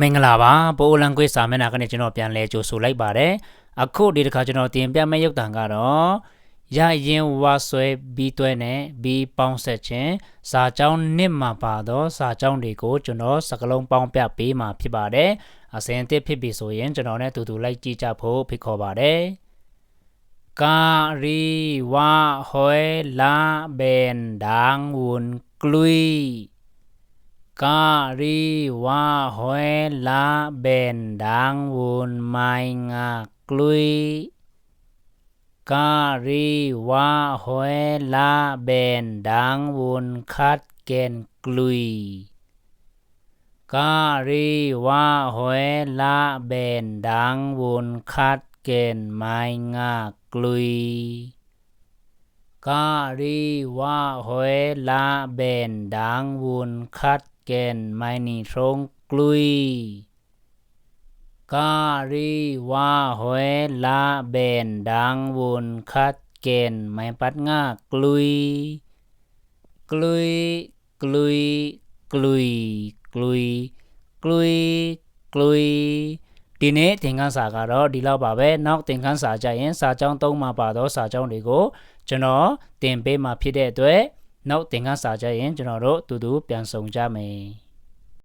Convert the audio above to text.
မင်္ဂလာပါပိုးလန်ကွေးစာမျက်နှာကနေကျွန်တော်ပြန်လဲကြိုဆိုလိုက်ပါတယ်အခုဒီတစ်ခါကျွန်တော်တင်ပြမယ့်ရုပ်တံကတော့ရရင်ဝါဆွဲပြီးတွဲနဲ့ပြီးပေါင်းဆက်ခြင်းစာကြောင်းနှစ်မှာပါတော့စာကြောင်းတွေကိုကျွန်တော်စကလုံးပေါင်းပြပေးမှာဖြစ်ပါတယ်အစဉ်အသစ်ဖြစ်ပြီဆိုရင်ကျွန်တော်နဲ့တူတူလိုက်ကြည့်ကြဖို့ဖိတ်ခေါ်ပါတယ်ကာရီဝါဟွဲလာဘန်ဒန်းဝွန်ကလွီ กาลีว่าหอยลาเบนดังวุนไม่งากลุยกาลีว่าหอยลาเบนดังวุนคัดเกนกลุยกาลีว่าหอยลาเบนดังวุนคัดเกนไม่งากลุยกาลีว่าหอยลาเบนดังวุนคัดန်မိုင်ငါကလွီကာရီဝါဟွဲလာဘန်ဒန်းဝွန်ခတ်ကန်မိုင်နီထုံကလွီကာရီဝါဟွဲလာဘန်ဒန်းဝွန်ခတ်ကန်မိုင်ပတ်ငါကလွီကလွီကလွီကလွီကလွီကလွီကလွီဒီနေ့သင်ခန်းစာကတော့ဒီလောက်ပါပဲနောက်သင်ခန်းစာကြရင်စာကြောင်းသုံးမှာပါတော့စာကြောင်းတွေကိုကျွန်တော်တင်ပေးမှာဖြစ်တဲ့အတွက် နောက်သင်ခန်းစာကြရင်ကျွန်တော်တို့အတူတူပြန်ဆောင်ကြမယ်